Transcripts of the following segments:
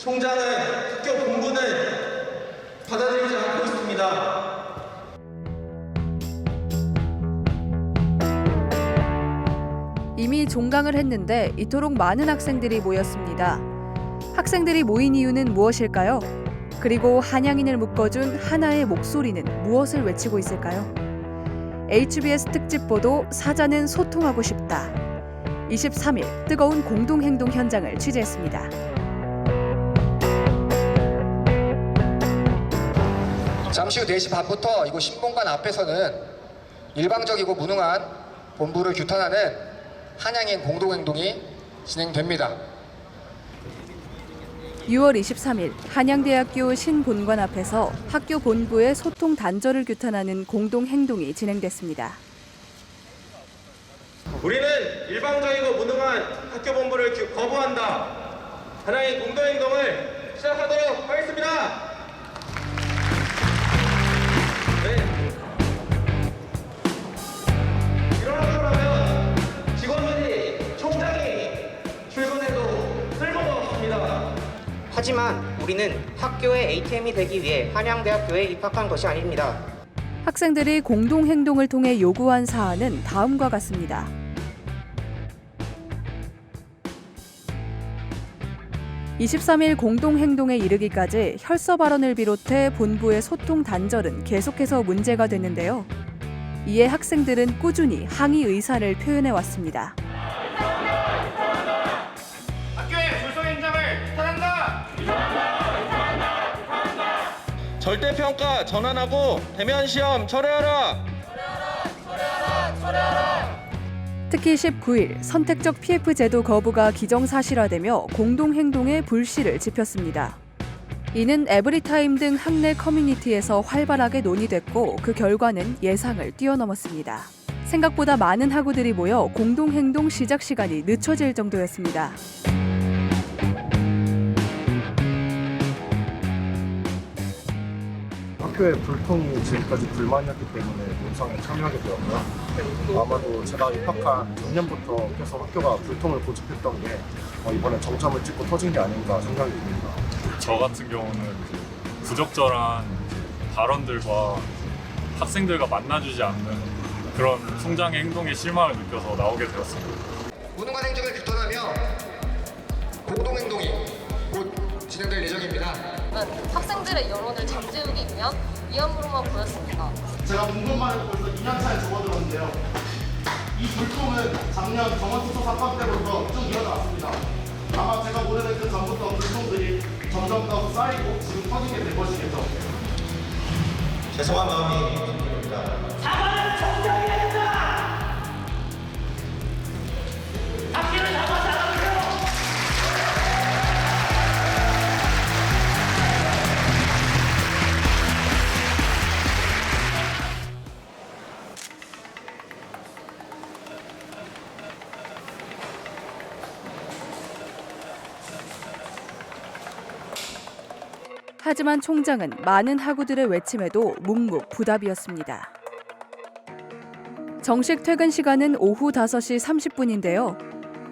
총장은 학교 본부는 받아들이지 않고 있습니다. 이미 종강을 했는데 이토록 많은 학생들이 모였습니다. 학생들이 모인 이유는 무엇일까요? 그리고 한양인을 묶어준 하나의 목소리는 무엇을 외치고 있을까요? HBS 특집 보도 사자는 소통하고 싶다. 23일 뜨거운 공동행동 현장을 취재했습니다. 잠시 후 4시 반부터 이곳 신봉관 앞에서는 일방적이고 무능한 본부를 규탄하는 한양인 공동행동이 진행됩니다. 6월 23일 한양대학교 신본관 앞에서 학교 본부의 소통 단절을 규탄하는 공동 행동이 진행됐습니다. 우리는 일방적이고 무능한 학교 본부를 기- 거부한다. 하나의 공동 행동을 시작하도록 하겠습니다. 하지만 우리는 학교의 ATM이 되기 위해 한양대학교에 입학한 것이 아닙니다. 학생들이 공동 행동을 통해 요구한 사안은 다음과 같습니다. (23일) 공동행동에 이르기까지 혈서 발언을 비롯해 본부의 소통 단절은 계속해서 문제가 됐는데요. 이에 학생들은 꾸준히 항의 의사를 표현해 왔습니다. 절대평가 전환하고 대면 시험 철회하라. 특히 19일 선택적 PF 제도 거부가 기정사실화되며 공동행동의 불씨를 지폈습니다. 이는 에브리타임 등 학내 커뮤니티에서 활발하게 논의됐고 그 결과는 예상을 뛰어넘었습니다. 생각보다 많은 학우들이 모여 공동행동 시작 시간이 늦춰질 정도였습니다. 학교의 불통이 지금까지 불만이었기 때문에 농성에 참여하게 되었고요. 아마도 제가 입학한 작년부터 계속 학교가 불통을 고집했던 게 어, 이번에 정점을 찍고 터진 게 아닌가 생각이 듭니다. 저 같은 경우는 이제 부적절한 이제 발언들과 학생들과 만나주지 않는 그런 총장의 행동에 실망을 느껴서 나오게 되었습니다. 무능한 행정을 규탄하며 공동행동이 곧 진행될 예정입니다. 학생들의 여론을 잠재우기 위한 위험으로만 보였습니다. 제가 공동만을 벌써 2년차에 접어들었는데요. 이 불통은 작년 정원투소 사건 때부터 쭉 이어져 왔습니다. 아마 제가 모르는 그 전부터 불통들이 점점 더 쌓이고 지금 터지게 될 것이겠죠. 죄송한 마음이 듭니다. 하지만 총장은 많은 학우들의 외침에도 묵묵부답이었습니다. 정식 퇴근 시간은 오후 5시 30분인데요.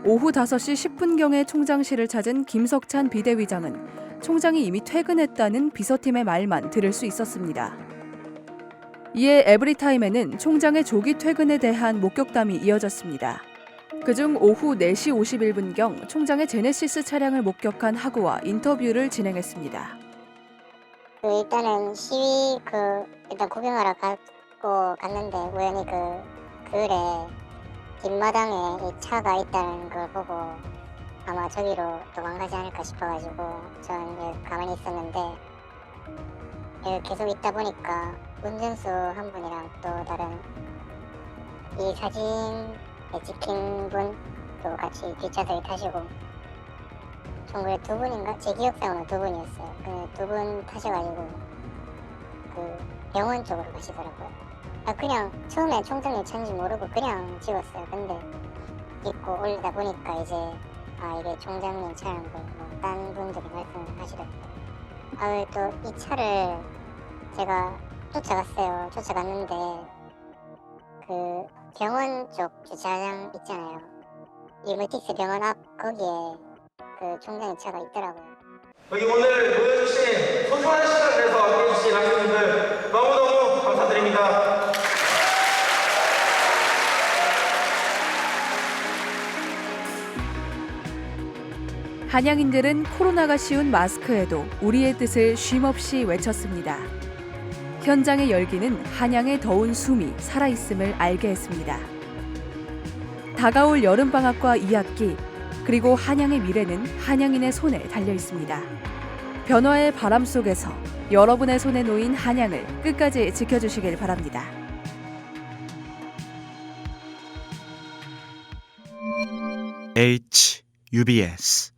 오후 5시 10분경에 총장실을 찾은 김석찬 비대위장은 총장이 이미 퇴근했다는 비서팀의 말만 들을 수 있었습니다. 이에 에브리타임에는 총장의 조기 퇴근에 대한 목격담이 이어졌습니다. 그중 오후 4시 51분경 총장의 제네시스 차량을 목격한 학우와 인터뷰를 진행했습니다. 그 일단은 시위 그 일단 구경하러 갔고 갔는데 우연히 그 글에 뒷마당에 이 차가 있다는 걸 보고 아마 저기로 도망가지 않을까 싶어가지고 전 여기 가만히 있었는데 여기 계속 있다 보니까 운전수 한 분이랑 또 다른 이 사진에 찍힌 분도 같이 뒷좌석에 타시고 전 그래 두 분인가? 제 기억상으로 두 분이었어요. 그 두 분 타셔가지고 그 병원 쪽으로 가시더라고요. 아 그냥 처음에 총장님 차인지 모르고 그냥 찍었어요. 근데 입고 올리다 보니까 이제 아 이게 총장님 차라는 걸뭐딴 분들이 말씀을 하시더라고요. 아왜 또이 차를 제가 쫓아갔어요. 쫓아갔는데 그 병원 쪽 주차장 있잖아요. 일머틱스 병원 앞 거기에 그 총장의 차가 있더라고요. 여기 오늘 모여주신 소중한 시간을 내서 함께해주신 학생분들 너무너무 감사드립니다. 한양인들은 코로나가 씌운 마스크에도 우리의 뜻을 쉼없이 외쳤습니다. 현장의 열기는 한양의 더운 숨이 살아있음을 알게 했습니다. 다가올 여름방학과 2학기, 그리고 한양의 미래는 한양인의 손에 달려 있습니다. 변화의 바람 속에서 여러분의 손에 놓인 한양을 끝까지 지켜주시길 바랍니다. H UBS